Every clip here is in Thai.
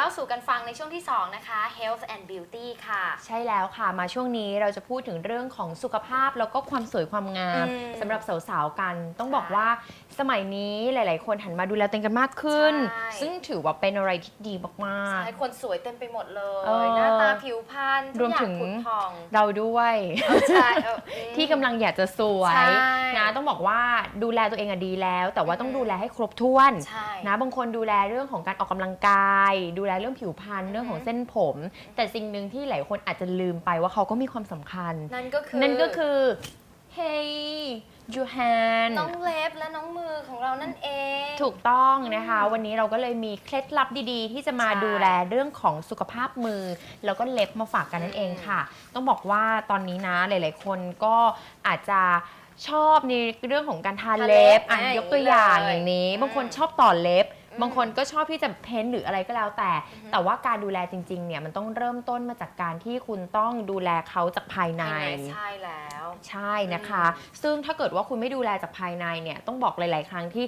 มาอยู่กับเล่าสู่กันฟังในช่วงที่ 2 นะคะ Health and Beauty ค่ะ ใช่แล้วค่ะมาช่วงนี้เราจะพูดถึงเรื่องของสุขภาพแล้วก็ความสวยความงามอืมสำหรับสาวๆกัน ต้องใช่บอกว่าสมัยนี้หลาย ๆ คนหันมาดูแลตัวเองกันมากขึ้น ใช่ ซึ่งถือว่าเป็นอะไรที่ดีมาก ใช่คนสวยเต็มไปหมดเลเออยหน้าตาผิวพรรณรวมถึง ทุกอย่างผุดผ่องๆ เราด้วย เออใช่เอออืม ที่กำลังอยากจะสวยใช่นะต้องบอกว่าดูแลตัวเองอะดีแล้ว แต่ว่าต้องอืม ดูแลให้ครบถ้วน ใช่ นะบางคนดูแลเรื่องของการออกกำลังกาย ดูแลเรื่องผิวพรรณเรื่องของเส้นผม แต่สิ่งหนึ่งที่หลายคนอาจจะลืมไปว่าเขาก็มีความสำคัญ นั่นก็คือ นั่นก็คือ hey your hand น้องเล็บและน้องมือของเรานั่นเอง ถูกต้องนะคะ วันนี้เราก็เลยมีเคล็ดลับดีๆ ที่จะมาใช่ดูแลเรื่องของสุขภาพมือ แล้วก็เล็บมาฝากกันนั่นเองค่ะ ต้องบอกว่าตอนนี้นะหลาย ๆ คนก็อาจจะชอบในเรื่องของการทาเล็บอะทาเล็บยกตัวอย่างเลยอย่างนี้อืมบางคนชอบต่อเล็บอืม บางคนก็ชอบที่จะเพ้นท์หรืออะไรก็แล้วแต่อือฮึแต่ว่าการดูแลจริงๆเนี่ยมันต้องเริ่มต้นมาจากการที่คุณต้องดูแลเขาจากภายในภายใน ใช่แล้ว ใช่นะคะ ซึ่งถ้าเกิดว่าคุณไม่ดูแลจากภายในเนี่ยต้องบอกหลาย ๆ ครั้งที่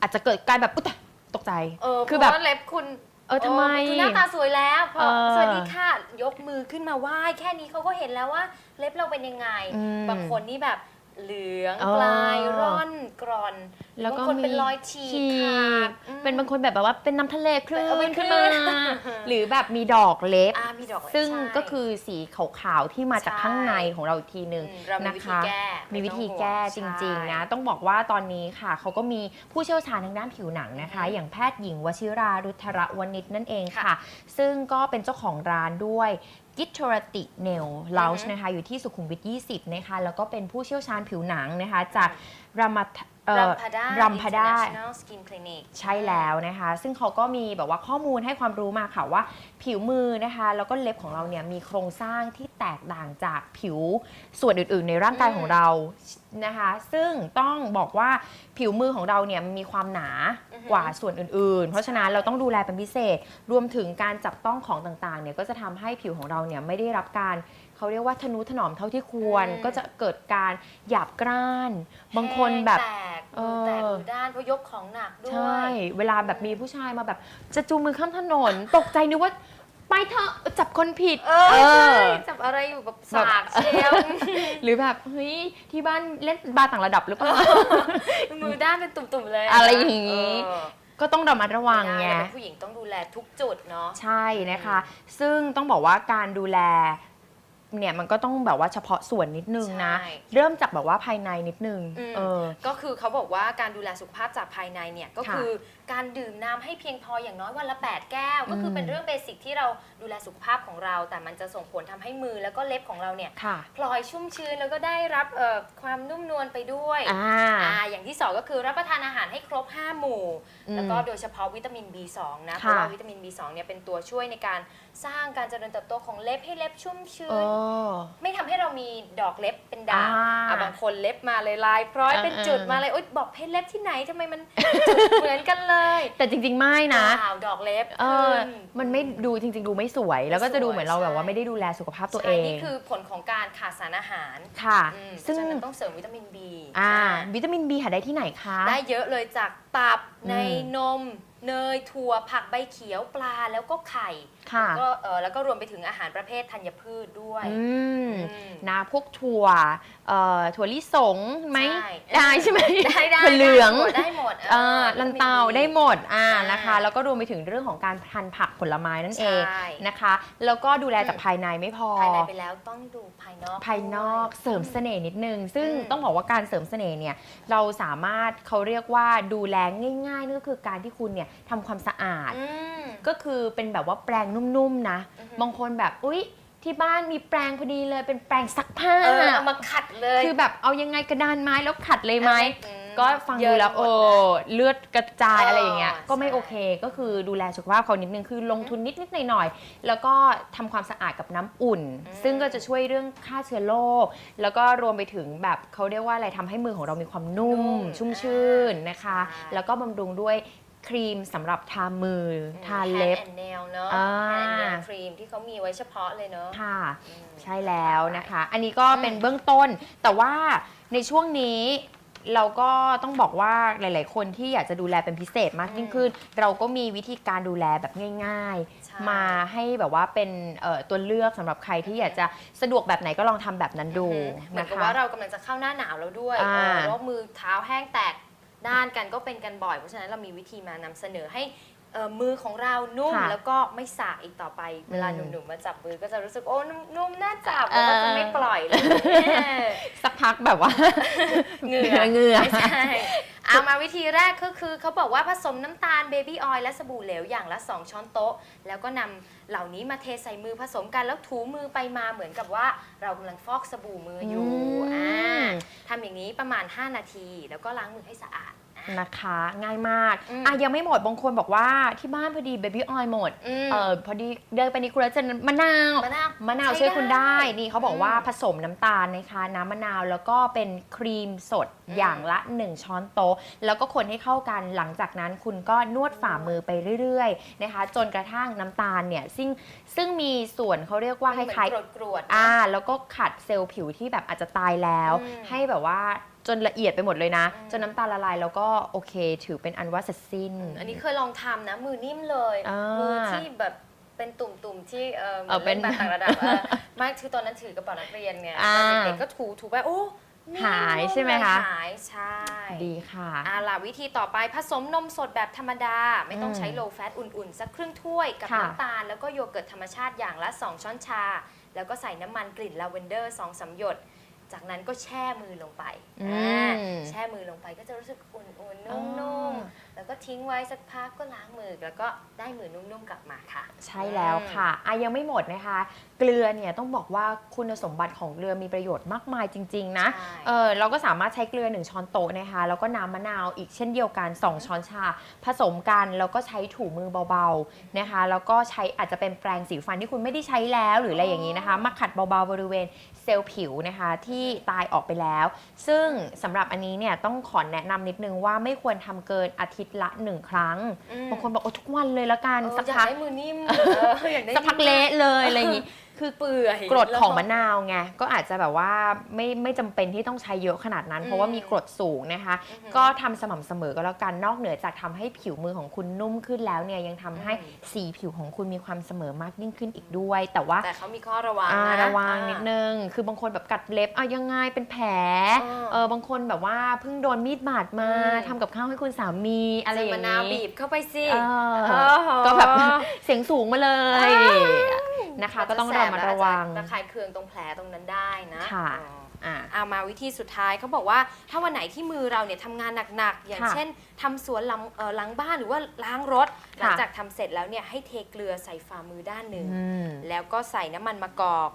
อาจจะเกิดการแบบอุ๊ยตายตกใจเออคือแบบเพราะว่าเล็บคุณเออทำไมคือหน้าตาสวยแล้วพอเออสวัสดีค่ะยกมือขึ้นมาไหว้แค่นี้เขาก็เห็นแล้วว่า เล็บเราเป็นยังไงอืมบางคนนี่แบบเหลืองเออปลายร่อนกรอน แล้วก็บางคนมีเป็นรอยฉีกฉีขาดกอืมเป็นบางคนแบบว่าเป็นน้ำทะเลคลื่เออเป็นนขึ้นคลื่มานหรือแบบมีดอกเล็บ อ่ามีดอกเล็บซึ่งใช่ ก็คือสีขาวๆที่มาจากใช่ข้างในของเราอีกทีหนึ่งอืมเรามีนะวิธีคะ แก้มีวิธีไต้องห่วงแก้จริงๆนะต้องบอกว่าตอนนี้ค่ะ เขาก็มีผู้เชี่ยวชาญทางด้านผิวหนังนะคะอืมอย่างแพทย์หญิงวชิรารุทรวณิชนั่นเองค่ะค่ะ ซึ่งก็เป็นเจ้าของร้านด้วยกิทรติเนลลาวอือช์ฮึนะคะ อยู่ที่สุขุมวิท 20 นะคะ แล้วก็เป็นผู้เชี่ยวชาญผิวหนังนะคะ จากรามา เอ่อรัมพดารัมพดา International Skin Clinic ใช่แล้วนะคะ ซึ่งเขาก็มีแบบว่าข้อมูลให้ความรู้มาค่ะว่า ผิวมือนะคะ แล้วก็เล็บของเราเนี่ยมีโครงสร้างที่แตกต่างจากผิวส่วนอื่นๆ ในร่างกายอืมของเรานะคะ ซึ่งต้องบอกว่าผิวมือของเราเนี่ยมีความหนาอือฮึ กว่าส่วนอื่นๆ เพราะฉะนั้นใช่เราต้องดูแลเป็นพิเศษ รวมถึงการจับต้องของต่างๆเนี่ยก็จะทำให้ผิวของเราเนี่ยไม่ได้รับการ เขาเรียกว่าทนุถนอมเท่าที่ควร อืม ก็จะเกิดการหยาบกร้าน บางคนแบบ แตกเอมืออแตกมือด้านเพราะยกของหนักด้วยใช่เวลาแบบมีผู้ชายมาแบบ จะจูงมือข้ามถนน ตกใจนึกว่า ไปเถอะจับคนผิด เออเอใช่อจับอะไรอยู่แบบแบบสากเชียว หรือแบบเฮ้ยที่บ้านเล่นบาร์ต่างระดับหรือเปล่า มือด้านเป็นตุ่มๆเลยอะไรอย่างงี้เออก็ต้องระมัดระวังไม่ไงได้เลยเป็นผู้หญิงต้องดูแลทุกจุดเนาะ ใช่นะคะ ซึ่งต้องบอกว่าการดูแล เนี่ยมันก็ต้องแบบว่าเฉพาะส่วนนิดนึงนะ ใช่ เริ่มจากแบบว่าภายในนิดนึงอืมเออ ก็คือเขาบอกว่าการดูแลสุขภาพจากภายในเนี่ยก็ค่ะคือการดื่มน้ำให้เพียงพออย่างน้อยวันละ 8 แก้ว ก็คืออม เป็นเรื่องเบสิกที่เราดูแลสุขภาพของเรา แต่มันจะส่งผลทำให้มือแล้วก็เล็บของเราเนี่ยค่ะ พลอยชุ่มชื้นแล้วก็ได้รับเอ่อความนุ่มนวลไปด้วยอ่า อ่าอย่างที่2ก็คือรับประทานอาหารให้ครบ 5 หมู่ อืมแล้วก็โดยเฉพาะวิตามิน B2 นะเพค่ะราะว่าวิตามิน B2 เนี่ยเป็นตัวช่วยในการ สร้างการเจริญเติบโตของเล็บให้เล็บชุ่มชื้เอนอไม่ทำให้เรามีดอกเล็บเป็นด่างอ่าอะบางคนเล็บมาเลยลายพร้อยเออเป็นจุดเออมาเลยโอ๊ยบอกเพชรเล็บที่ไหนทำไมมัน จุดเหมือนกันเลยแต่จริง ๆ ไม่นะ เปล่าดอกเล็บเออ ขึ้น มันไม่ดูจริง ๆ ดูไม่สวย แล้วก็จะดูเหมือนเราแบบว่าใช่ไม่ได้ดูแลสุขภาพตัวใช่เองนี่คือผลของการขาดสารอาหารค่ะ อืมเพซึ่ราะงฉะนั้นต้องเสริมวิตามิน B อ่าอ่า วิตามิน B หาได้ที่ไหนคะ ได้เยอะเลยจากตับอืมในนม เนย ถั่ว ผักใบเขียว ปลา แล้วก็ไข่ ค่ะแล้วก็เออแล้วก็รวมไปถึงอาหารประเภทธัญพืชด้วยอืมอืม นะพวกถั่วเอ่อถั่วลิสงไหมใช่ ได้ใช่ไหมได้ได้ถั่วเหลืองได้ได้หมดเอ่อลันเตาได้หมดอ่าอ่านนะคะ แล้วก็รวมไปถึงเรื่องของการทานผักผลไม้นั่นเองใช่ นะคะ แล้วก็ดูแลจากอืม ภายในไม่พอ ภายในไปแล้วต้องดูภายนอก ภายนอกเสริมเสน่ห์นิดนึง ซึ่งอืมต้องบอกว่าการเสริมเสน่ห์เนี่ยเราสามารถเขาเรียกว่าดูแลง่ายๆนั่นก็คือการที่คุณเนี่ยทำความสะอาด อืม ก็คือเป็นแบบว่าแปรงนุ่มๆนะอือฮึบางคนแบบอุ๊ยที่บ้านมีแปรงพอดีเลยเป็นแปรงซักผ้า เออเอามาขัดเลยคือแบบเอายังไงกระดานไม้แล้วขัดเลยไหม อืม ก็ฟังดูแล้วเยิโอ้นหมดนะเลือดกระจายเออออะไรอย่างเงี้ยก็ไม่ใช่ โอเคก็คือดูแลสุขภาพเขานิดนึงคือลงทุนนิดนิดหน่อยหน่อยๆแล้วก็ทำความสะอาดกับน้ำอุ่นอืมซึ่งก็จะช่วยเรื่องฆ่าเชื้อโรคแล้วก็รวมไปถึงแบบเขาเรียกว่าอะไรทำให้มือของเรามีความนุ่ม ชุ่มชื่นนะคะใช่แล้วก็บำรุงด้วย ครีมสำหรับทามืออทาเล็บแอนเนลเนาะอ่าแอนเนลครีมที่เขามีไว้เฉพาะเลยเนาะค่ะ อืม ใช่แล้วนะคะ อันนี้ก็อืมเป็นเบื้องต้น แต่ว่าในช่วงนี้เราก็ต้องบอกว่าหลาย ๆ คนที่อยากจะดูแลเป็นพิเศษมากยิ่งขึ้น เราก็มีวิธีการดูแลแบบง่าย ใช่ ๆ มาให้แบบว่าเป็นเอ่อตัวเลือกสำหรับใครที่อยากจะสะดวกแบบไหนก็ลองทำแบบนั้นดูเหมือนะนกับคะ ว่าเรากำลังจะเข้าหน้าหนาวแล้วด้วยอ่า เออแล้วมือเท้าแห้งแตก ด้านกันก็เป็นกันบ่อย เพราะฉะนั้นเรามีวิธีมานำเสนอให้ เอ่อมือของเรานุ่มค่ะแล้วก็ไม่สากอีกต่อไป เวลาอืหมนุ่มๆมาจับมือก็จะรู้สึกโอ้นุ่มๆน่าจับแล้วก็เออจะไม่ปล่อยเลยสักพักแบบว่า เหงื่อเหงื่อ ไม่ใช่เอามาวิธีแรกก็คือเขาบอกว่าผสมน้ำตาลเบบี้ออยล์และสบู่เหลวอย่างละ 2 ช้อนโต๊ะ แล้วก็นำเหล่านี้มาเทใส่มือผสมกันแล้วถูมือไปมาเหมือนกับว่าเรากำลังฟอกสบู่มืออยู่อืม อ่าทำอย่างนี้ประมาณ 5 นาที แล้วก็ล้างมือให้สะอาดอะ นะคะ ง่ายมากอืมอะยังไม่หมดบางคนบอกว่าที่บ้านพอดีเบบี้ออยล์หมดมเออพอดีเดินไปในครัวแล้วเจอมะนาว มะนาว มะนาวใช้ช่วยคุณได้ ได้นี่เขาบอกว่าอืมผสมน้ำตาลนะคะ น้ำมะนาวแล้วก็เป็นครีมสดอืม อย่างละ 1 ช้อนโต๊ะ แล้วก็คนให้เข้ากันหลังจากนั้นคุณก็นวดฝ่ามือไปเรื่อยๆนะคะ จนกระทั่งน้ำตาลเนี่ยซึ่งซึ่งมีส่วนเขาเรียกว่าคเหมือนล้ายกรวดๆๆอ่าแล้วก็ขัดเซลล์ผิวที่แบบอาจจะตายแล้ว อืมให้แบบว่า จนละเอียดไปหมดเลยนะอืมจนน้ำตาลละลายแล้วก็โอเค ถือเป็นอันว่าเสร็จสิ้น อันนี้เคยลองทำนะ มือนิ่มเลย อ่ามืมือที่แบบเป็นตุ่มๆที่เออเออเป็นล่นบาสต่างระดับเออไม่คือตอนนั้นถือกระเป๋านักเรียนไงอ่าตอนเด็กๆก็ถูถูไปโอ้นิ่มหายนุ่ใช่ไหมคะ หายใช่ดีค่ะอ่าล่ะวิธีต่อไปผสมนมสดแบบธรรมดา ไม่ต้องอืมใช้ low fat อุ่นๆ สักครึ่งถ้วยกับค่ะ น้ำตาล แล้วก็โยเกิร์ตธรรมชาติอย่างละ 2 ช้อนชา แล้วก็ใส่น้ำมันกลิ่นลาเวนเดอร์2สามหยด จากนั้นก็แช่มือลงไปอือ่ามแช่มือลงไปก็จะรู้สึกอุ่นๆอ๋นุ่มอๆ แล้วก็ทิ้งไว้สักพักก็ล้างมือแล้วก็ได้มือนุ่มๆกลับมาค่ะ ใช่แล้วค่ะอะ ยังไม่หมดนะคะ เกลือเนี่ยต้องบอกว่าคุณสมบัติของเกลือมีประโยชน์มากมายจริง ๆ นะ ใช่ เออเราก็สามารถใช้เกลือ 1 ช้อนโต๊ะนะคะ แล้วก็น้ำมะนาวอีกเช่นเดียวกัน 2 ช้อนชา ผสมกัน แล้วก็ใช้ถูมือเบาๆนะคะ แล้วก็ใช้อาจจะเป็นแปรงสีฟันที่คุณไม่ได้ใช้แล้วหรืออะไรอย่างนี้นะคะ มาขัดเบาๆบริเวณ เซลล์ผิวนะคะที่ตายออกไปแล้ว ซึ่งสำหรับอันนี้เนี่ยต้องขอแนะนำนิดนึงว่าไม่ควรทำเกินอาทิตย์ละหนึ่งครั้ง อืม บางคนบอกโอ้ทุกวันเลยละกันเออสัก อยากพักได้มือนิ่มเอออยากได้สักพักเละเลยอะไรอย่างนี้ คือเปื่อยกรดของแล้วมะนาวไงก็อาจจะแบบว่าไม่ไม่จำเป็นที่ต้องใช้เยอะขนาดนั้น เพราะว่ามีกรดสูงนะคะอือหือก็ทำสม่ำเสมอก็แล้วกันนอกเหนือจากทำให้ผิวมือของคุณนุ่มขึ้นแล้วเนี่ยยังทำให้อืมสีผิวของคุณมีความเสมอมากยิ่งขึ้นอีกด้วย แต่ว่า แต่เขามีข้อระวังอ่านะระวังอ่านิดนึง คือบางคนแบบกัดเล็บอะยังไงเป็นแผลเออเออบางคนแบบว่าเพิ่งโดนมีดบาดมาอืม ทำกับข้าวให้คุณสามีอะไรอย่างมะนาวบีนี้บเข้าไปสิเออโอ้โห ก็แบบ เสียงสูงมาเลยนะคะ ก็ต้องาจระแสบมัดแล้ระวังอาจจระคายเคืองตรงแผลตรงนั้นได้นะค่ะ อ๋อ อ่า เอามาวิธีสุดท้ายเขาบอกว่าถ้าวันไหนที่มือเราเนี่ยทำงานหนักๆ อย่างค่ะเช่นทำสวนหลังเอ่อหลังบ้านหรือว่าล้างรถ หค่ะ ลังจากทำเสร็จแล้วเนี่ยให้เทเกลือใส่ฝ่ามือด้านหนึ่ง อืม แล้วก็ใส่น้ำมันมะกอก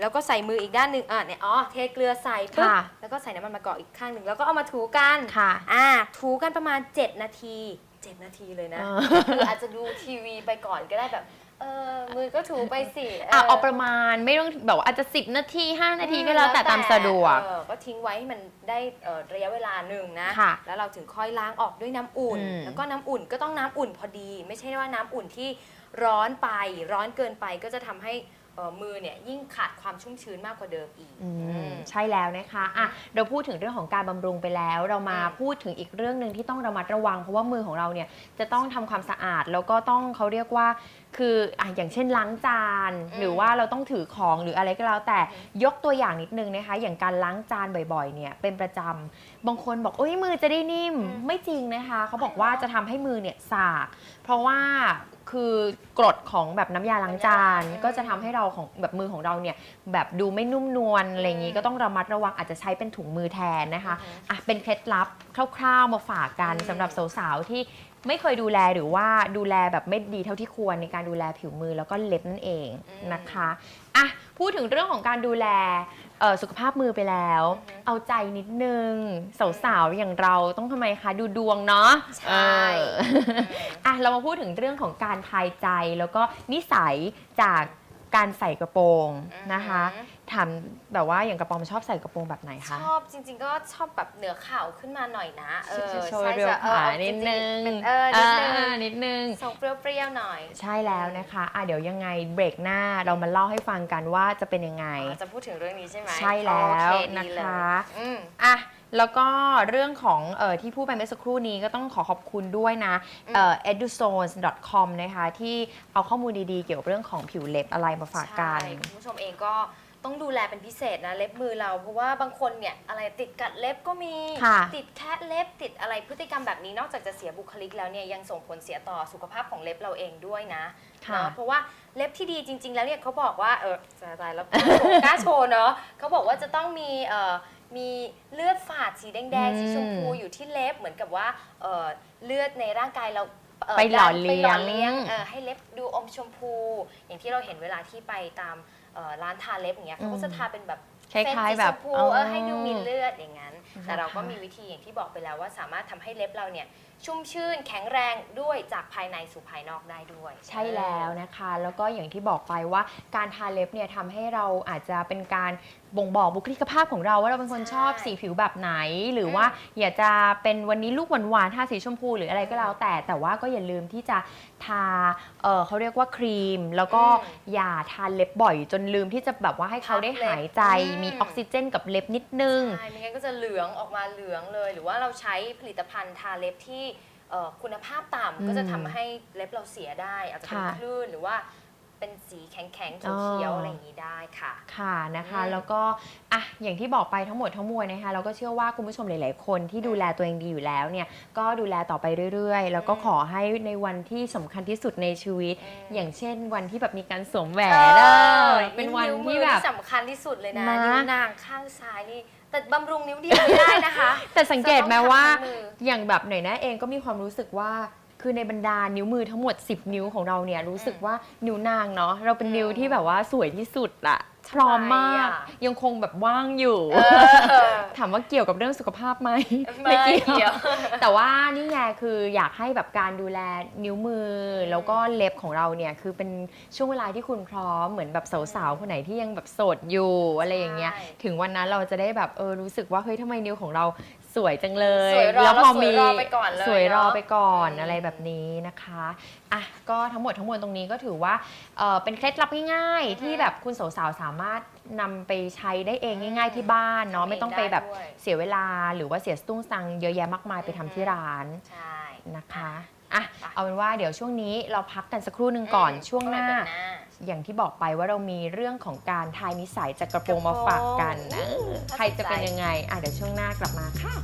แล้วก็ใส่มืออีกด้านหนึ่งอะเนี่ยอ๋อเทเกลือใส่ปุ๊บค่ะ แล้วก็ใส่น้ำมันมะกอกอีกข้างหนึ่งแล้วก็เอามาถูกันค่ะ อ่าถูกันประมาณ 7 นาที 7 นาทีเลยนะเออ คืออาจจะดูทีวีไปก่อนก็ได้แบบ เออมือก็ถูไปสิอะเอาประมาณไม่ต้องแบบว่าอาจจะ 10 นาที 5 นาทีก็แล้วแต่ตามสะดวก เออก็ทิ้งไว้ให้มันได้เอ่อระยะเวลาหนึ่งนะ ค่ะแล้วเราถึงค่อยล้างออกด้วยน้ำอุ่น อืม แล้วก็น้ำอุ่นก็ต้องน้ำอุ่นพอดี ไม่ใช่ว่าน้ำอุ่นที่ร้อนไป ร้อนเกินไปก็จะทำให้เอ่อมือเนี่ยยิ่งขาดความชุ่มชื้นมากกว่าเดิมอีกอืมอืมใช่แล้วนะคะอะเราพูดถึงเรื่องของการบำรุงไปแล้ว เรามาอืม พูดถึงอีกเรื่องหนึ่งที่ต้องระมัดระวัง เพราะว่ามือของเราเนี่ยจะต้องทำความสะอาดแล้วก็ต้องเขาเรียกว่า คืออะอย่างเช่นล้างจานอืมหรือว่าเราต้องถือของหรืออะไรก็แล้วแต่อืยกตัวอย่างนิดนึงนะคะ อย่างการล้างจานบ่อยๆ เนี่ยเป็นประจำบางคนบอกโอ้ยมือจะได้นิ่มอืมไม่จริงนะคะ เขาบอกอ๋อว่าจะทำให้มือเนี่ยสาก เพราะว่า คือกรดของแบบน้ำยาล้างจานอืมก็จะทำให้เราของแบบมือของเราเนี่ยแบบดูไม่นุ่มนวลอะไรอย่างนี้อืมก็ต้องระมัดระวังอาจจะใช้เป็นถุงมือแทนนะคะอือฮึอะเป็นเคล็ดลับคร่าวๆมาฝากกันอืมสำหรับสาวๆที่ไม่เคยดูแลหรือว่าดูแลแบบไม่ดีเท่าที่ควรในการดูแลผิวมือแล้วก็เล็บนั่นเองนะคะอะพูดถึงเรื่องของการดูแล เอ่อสุขภาพมือไปแล้วอือฮึเอาใจนิดนึง สาวๆ อย่างเราต้องทำไมคะ ดูดวงเนาะใช่ เอออะ เรามาพูดถึงเรื่องของการทายใจแล้วก็นิสัยจากการใส่กระโปรงนะคะ อือฮึ ถามแบบว่าอย่างกระโปรงชอบใส่กระโปรงแบบไหนชคะอบจริง ๆ ก็ชอบแบบเหนือเข่าขึ้นมาหน่อยนะเออโชว์ใช่เรียวจะเออขาเอานิดนึงจริๆเออนิดนึงเออนิดนึงทรงเปรี้ยวๆหน่อย ใช่แล้วนะคะอะเดี๋ยวยังไงเบรกหน้าเรามาเล่าให้ฟังกันว่าจะเป็นยังไงอ๋อจะพูดถึงเรื่องนี้ใช่ไหมใช่แล้วโอเคดีนะเลยคะอืมอะแล้วก็เรื่องของเออที่พูดไปเมื่อสักครู่นี้ก็ต้องขอขอบคุณด้วยนะเอ่อ eduzones.com นะคะ ที่เอาข้อมูลดีๆ เกี่ยวกับเรื่องของผิวเล็บอะไรมาฝากกันใช่คุณผู้ชมเองก็ ต้องดูแลเป็นพิเศษนะเล็บมือเรา เพราะว่าบางคนเนี่ยอะไรติดกัดเล็บก็มีค่ะ ติดแคะเล็บติดอะไรพฤติกรรมแบบนี้นอกจากจะเสียบุคลิกแล้วเนี่ยยังส่งผลเสียต่อสุขภาพของเล็บเราเองด้วยนะค่ะ เนาะเพราะว่าเล็บที่ดีจริง ๆ แล้วเนี่ยเขาบอกว่าเออจะตายแล้วกล้าโชว์เนาะเขาบอกว่าจะต้องมีเอ่อมีเลือดฝาดสีแดงๆสีชมพูอยู่ที่เล็บเหมือนกับว่าเอ่อเลือดในร่างกายเราเไปหล่อเลี้ยง ไปหล่อเลี้ยงเอ่อให้เล็บดูอมชมพู อย่างที่เราเห็นเวลาที่ไปตามเอ่อร้านทาเล็บอย่างเงี้ยเขาก็จะทาเป็นแบบคล้ายๆแบบเส้นสีชมพูเออให้ดูมีเลือดอย่างนั้น แต่เราก็นะคะมีวิธีอย่างที่บอกไปแล้วว่าสามารถทำให้เล็บเราเนี่ยชุ่มชื่นแข็งแรงด้วยจากภายในสู่ภายนอกได้ด้วย ใช่แล้วนะคะ แล้วก็อย่างที่บอกไปว่าการทาเล็บเนี่ยทำให้เราอาจจะเป็นการบ่งบอกบุคลิกภาพของเราว่าเราเป็นคนชอบสีผิวแบบไหน หรือว่าอยากจะเป็นวันนี้ลูกหวานๆทาสีชมพูหรืออะไรก็แล้วแต่แต่ว่าก็อย่าลืมที่จะทาเออเขาเรียกว่าครีม แล้วก็อย่าทาเล็บบ่อย จนลืมที่จะแบบว่าให้เขาได้หายใจมีออกซิเจนกับเล็บนิดนึง ใช่ไม่งั้นก็จะเหลืองออกมาเหลืองเลย หรือว่าเราใช้ผลิตภัณฑ์ทาเล็บที่เอ่อคุณภาพอืมต่ำก็จะทำให้เล็บเราเสียได้ อาจจะเป็นค่ะ คลื่นหรือว่า เป็นสีแข็งๆเขียวๆอะไรอย่างนี้ได้ค่ะ ค่ะนะคะอืมแล้วก็อะอย่างที่บอกไปทั้งหมดทั้งมวลนะคะ เราก็เชื่อว่าคุณผู้ชมหลาย ๆ คนที่ดูแลตัวเองดีอยู่แล้วเนี่ย ก็ดูแลต่อไปเรื่อย ๆ แล้วก็อืมขอให้ในวันที่สำคัญที่สุดในชีวิตอืมอย่างเช่น วันที่แบบมีการสวมแหวเอนเอออเป็นวันวมืที่อแบบสำคัญที่สุดเลยนะนะนิ้วนางข้างซ้ายนี่แต่บำรุงนิ้วเดียวไม่ได้นะคะ แต่สังเกตไหมว่าจะต้องทำทั้งมืออย่างแบบหน่อยนะเองก็มีความรู้สึกว่า คือในบรรดานิ้วมือทั้งหมด 10 นิ้วของเราเนี่ยรู้สึกว่านิ้วนางเนาะเราเป็นนิ้วที่แบบว่าสวยที่สุดอะ พร้อมมากทำไมอะยังคงแบบว่างอยู่เออถามว่าเกี่ยวกับเรื่องสุขภาพไหมไม่เกี่ยว แต่ว่านี่ไงคืออยากให้แบบการดูแลนิ้วมืออแล้วก็เล็บของเราเนี่ยคือเป็นช่วงเวลาที่คุณพร้อมเหมือนแบบสาวๆคนไหนที่ยังแบบโสดอยู่อะไรอย่างเงี้ยใช่ถึงวันนั้นเราจะได้แบบเออรู้สึกว่าเฮ้ยทำไมนิ้วของเราสวยจังเลยสวยรอแล้วพอมีแล้วสวยรอไปก่อนเลยสวยรอเนอะไปก่อนอืมอะไรแบบนี้นะคะอะก็ทั้งหมดทั้งมวลตรงนี้ก็ถือว่าเออเป็นเคล็ดลับง่ายๆ ที่แบบคุณสาวๆสามารถนำไปใช้ได้เองง่าย ๆ ที่บ้านเนาะไม่ต้องไปแบบทำเองได้ด้วย เสียเวลาหรือว่าเสียสตุ้งสตังค์เยอะแยะมากมายไปทำที่ร้านใช่ นะคะอะไป เอาเป็นว่าเดี๋ยวช่วงนี้เราพักกันสักครู่หนึ่งก่อนอืมช่วงหน้าช่วงเบรกอย่างที่บอกไปว่าเรามีเรื่องของการทายนิสัยจากกระโปรงมาฝากกันนะกระโปรงใครจะเป็นยังไงอะเดี๋ยวช่วงหน้ากลับมาค่ะ